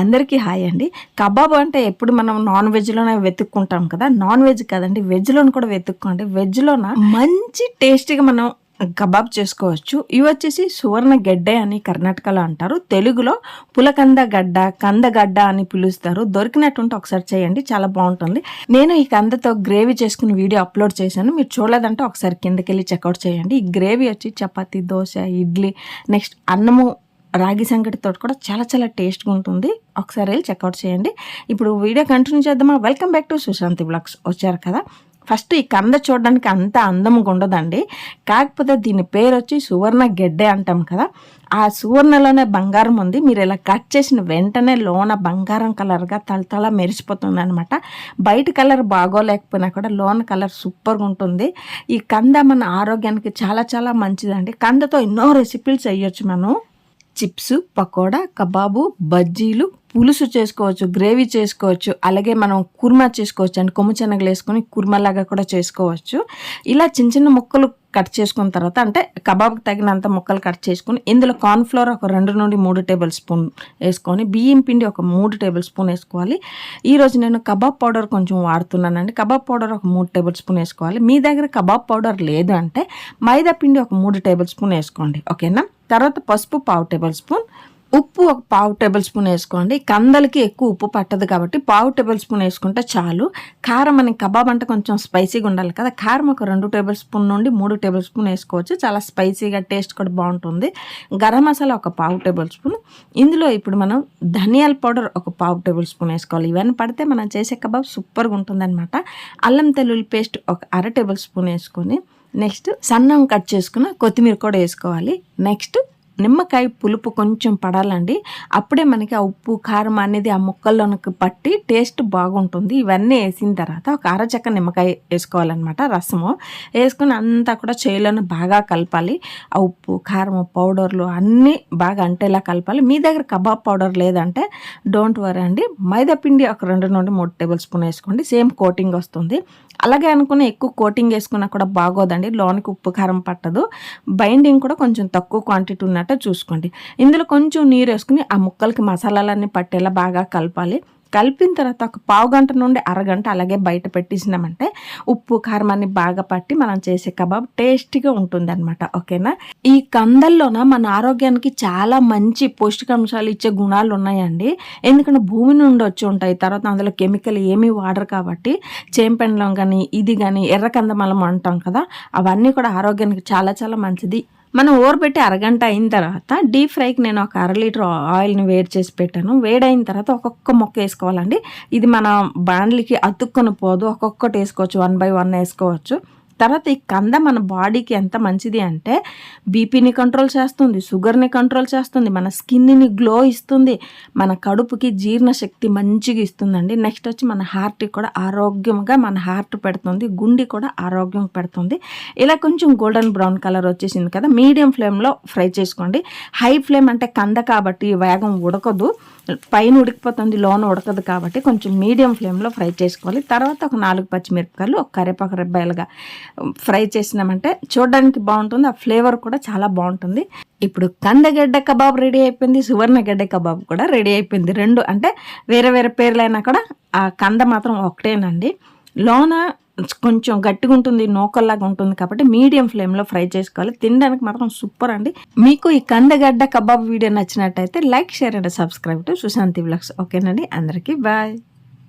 అందరికీ హాయ్ అండి. కబాబ్ అంటే ఎప్పుడు మనం నాన్ వెజ్లోనే వెతుక్కుంటాం కదా. నాన్ వెజ్ కాదండి వెజ్లోని కూడా వెతుక్కోండి. వెజ్లోన మంచి టేస్టీగా మనం కబాబ్ చేసుకోవచ్చు. ఇవి వచ్చేసి సువర్ణ గడ్డ అని కర్ణాటకలో అంటారు. తెలుగులో పులకంద గడ్డ కందగడ్డ అని పిలుస్తారు. దొరికినట్టుంటే ఒకసారి చేయండి చాలా బాగుంటుంది. నేను ఈ కందతో గ్రేవీ చేసుకుని వీడియో అప్లోడ్ చేశాను. మీరు చూడలేదంటే ఒకసారి కిందకెళ్ళి చెక్అవుట్ చేయండి. ఈ గ్రేవీ వచ్చి చపాతీ దోశ ఇడ్లీ నెక్స్ట్ అన్నము రాగి సంగటితో కూడా చాలా చాలా టేస్ట్గా ఉంటుంది. ఒకసారి వెళ్ళి చెక్అవుట్ చేయండి. ఇప్పుడు వీడియో కంటిన్యూ చేద్దామా? Welcome back to Sushanti blogs. వచ్చారు కదా? ఫస్ట్ ఈ కంద చూడడానికి అంత అందముగా ఉండదండి. కాకపోతే దీని పేరు వచ్చి సువర్ణ గెడ్డే అంటాం కదా? ఆ సువర్ణలోనే బంగారం ఉంది. మీరు ఇలా కట్ చేసిన వెంటనే లోన బంగారం కలర్గా తలతల మెరిసిపోతుంది అనమాట బయట కలర్ బాగోలేకపోయినా కూడా లోన కలర్ సూపర్గా ఉంటుంది. ఈ కంద మన ఆరోగ్యానికి చాలా చాలా మంచిదండి. కందతో ఎన్నో రెసిపీలు చేయొచ్చు మనం. చిప్స్ పకోడా కబాబు బజ్జీలు పులుసు చేసుకోవచ్చు గ్రేవీ చేసుకోవచ్చు అలాగే మనం కుర్మా చేసుకోవచ్చు అండ్. కొమ్ము శనగలు వేసుకొని కుర్మాలాగా కూడా చేసుకోవచ్చు. ఇలా చిన్న చిన్న ముక్కలు కట్ చేసుకున్న తర్వాత అంటే కబాబ్కి తగినంత ముక్కలు కట్ చేసుకుని ఇందులో కార్న్ఫ్లోర్ ఒక రెండు నుండి మూడు టేబుల్ స్పూన్ వేసుకొని బియ్యం పిండి ఒక మూడు టేబుల్ స్పూన్ వేసుకోవాలి. ఈరోజు నేను కబాబ్ పౌడర్ కొంచెం వాడుతున్నానండి. కబాబ్ పౌడర్ ఒక మూడు టేబుల్ స్పూన్ వేసుకోవాలి. మీ దగ్గర కబాబ్ పౌడర్ లేదు అంటే మైదా పిండి ఒక మూడు టేబుల్ స్పూన్ వేసుకోండి. ఓకేనా? తర్వాత పసుపు పావు టేబుల్ స్పూన్ ఉప్పు ఒక పావు టేబుల్ స్పూన్ వేసుకోండి. కందలకి ఎక్కువ ఉప్పు పట్టదు కాబట్టి పావు టేబుల్ స్పూన్ వేసుకుంటే చాలు. కారం మనకి కబాబ్ అంటే కొంచెం స్పైసీగా ఉండాలి కదా. కారం ఒక రెండు టేబుల్ స్పూన్ నుండి మూడు టేబుల్ స్పూన్ వేసుకోవచ్చు. చాలా స్పైసీగా టేస్ట్ కూడా బాగుంటుంది. గరం మసాలా ఒక పావు టేబుల్ స్పూన్. ఇందులో ఇప్పుడు మనం ధనియాల పౌడర్ ఒక పావు టేబుల్ స్పూన్ వేసుకోవాలి. ఇవన్నీ పడితే మనం చేసే కబాబ్ సూపర్గా ఉంటుంది అనమాట అల్లం తెల్లుల్లి పేస్ట్ ఒక అర టేబుల్ స్పూన్ వేసుకొని నెక్స్ట్ సన్నం కట్ చేసుకున్న కొత్తిమీర కూడా వేసుకోవాలి. నెక్స్ట్ నిమ్మకాయ పులుపు కొంచెం పడాలండి. అప్పుడే మనకి ఆ ఉప్పు కారం అనేది ఆ ముక్కల్లోనికి పట్టి టేస్ట్ బాగుంటుంది. ఇవన్నీ వేసిన తర్వాత ఒక అరచక్క నిమ్మకాయ వేసుకోవాలన్నమాట రసము. వేసుకుని అంతా కూడా చేలోనే బాగా కలపాలి. ఆ ఉప్పు కారం పౌడర్లు అన్నీ బాగా అంటేలా కలపాలి. మీ దగ్గర కబాబ్ పౌడర్ లేదంటే డోంట్ వరీ అండి. మైదా పిండి ఒక రెండు నుండి మూడు టేబుల్ స్పూన్ వేసుకోండి. సేమ్ కోటింగ్ వస్తుంది. అలాగే అనుకున్న ఎక్కువ కోటింగ్ వేసుకున్నా కూడా బాగోదండి. లోనికి ఉప్పు కారం పట్టదు. బైండింగ్ కూడా కొంచెం తక్కువ క్వాంటిటీ ఉన్నట్టు చూసుకోండి. ఇందులో కొంచెం నీరు వేసుకుని ఆ ముక్కలకి మసాలాలన్నీ పట్టేలా బాగా కలపాలి. కలిపిన తర్వాత ఒక పావు గంట నుండి అరగంట అలాగే బయట పెట్టేసినామంటే ఉప్పు కారం అన్ని బాగా పట్టి మనం చేసే కబాబ్ టేస్టీగా ఉంటుంది అనమాట ఓకేనా? ఈ కందల్లోన మన ఆరోగ్యానికి చాలా మంచి పౌష్టికాంశాలు ఇచ్చే గుణాలు ఉన్నాయండి. ఎందుకంటే భూమి నుండి వచ్చి ఉంటాయి. తర్వాత అందులో కెమికల్ ఏమీ వాడరు కాబట్టి చేంపెండలం కానీ ఇది కానీ ఎర్ర కందమలం అంటాం కదా అవన్నీ కూడా ఆరోగ్యానికి చాలా చాలా మంచిది. మనం ఊరబెట్టి అరగంట అయిన తర్వాత డీప్ ఫ్రైకి నేను ఒక అర లీటర్ ఆయిల్ని వేడి చేసి పెట్టాను. వేడైన తర్వాత ఒక్కొక్క మొక్క వేసుకోవాలండి. ఇది మన బాండ్లకి అతుక్కొని పోదు. ఒక్కొక్కటి వేసుకోవచ్చు. వన్ బై వన్ వేసుకోవచ్చు. తర్వాత ఈ కంద మన బాడీకి ఎంత మంచిది అంటే బీపీని కంట్రోల్ చేస్తుంది షుగర్ని కంట్రోల్ చేస్తుంది మన స్కిన్ని గ్లో ఇస్తుంది మన కడుపుకి జీర్ణశక్తి మంచిగా ఇస్తుందండి. నెక్స్ట్ వచ్చి మన హార్ట్కి కూడా ఆరోగ్యంగా మన హార్ట్ పెడుతుంది గుండె కూడా ఆరోగ్యం పెడుతుంది. ఇలా కొంచెం గోల్డెన్ బ్రౌన్ కలర్ వచ్చేసింది కదా మీడియం ఫ్లేమ్లో ఫ్రై చేసుకోండి. హై ఫ్లేమ్ అంటే కంద కాబట్టి వేగం ఉడకదు. పైన ఉడికిపోతుంది లోన ఉడకదు కాబట్టి కొంచెం మీడియం ఫ్లేమ్లో ఫ్రై చేసుకోవాలి. తర్వాత ఒక నాలుగు పచ్చిమిరపకాయలు ఒక కరివేపాకు రెబ్బాయిలుగా ఫ్రై చేసినామంటే చూడడానికి బాగుంటుంది. ఆ ఫ్లేవర్ కూడా చాలా బాగుంటుంది. ఇప్పుడు కందగడ్డ కబాబ్ రెడీ అయిపోయింది సువర్ణగడ్డ కబాబ్ కూడా రెడీ అయిపోయింది. రెండు అంటే వేరే వేరే పేర్లైనా కూడా ఆ కంద మాత్రం ఒకటేనండి. లోన కొంచెం గట్టిగా ఉంటుంది నోకల్లాగా ఉంటుంది కాబట్టి మీడియం ఫ్లేమ్లో ఫ్రై చేసుకోవాలి. తినడానికి మాత్రం సూపర్ అండి. మీకు ఈ కందగడ్డ కబాబ్ వీడియో నచ్చినట్టయితే like share and subscribe to Sushanti blogs. ఓకేనండి. అందరికీ బాయ్.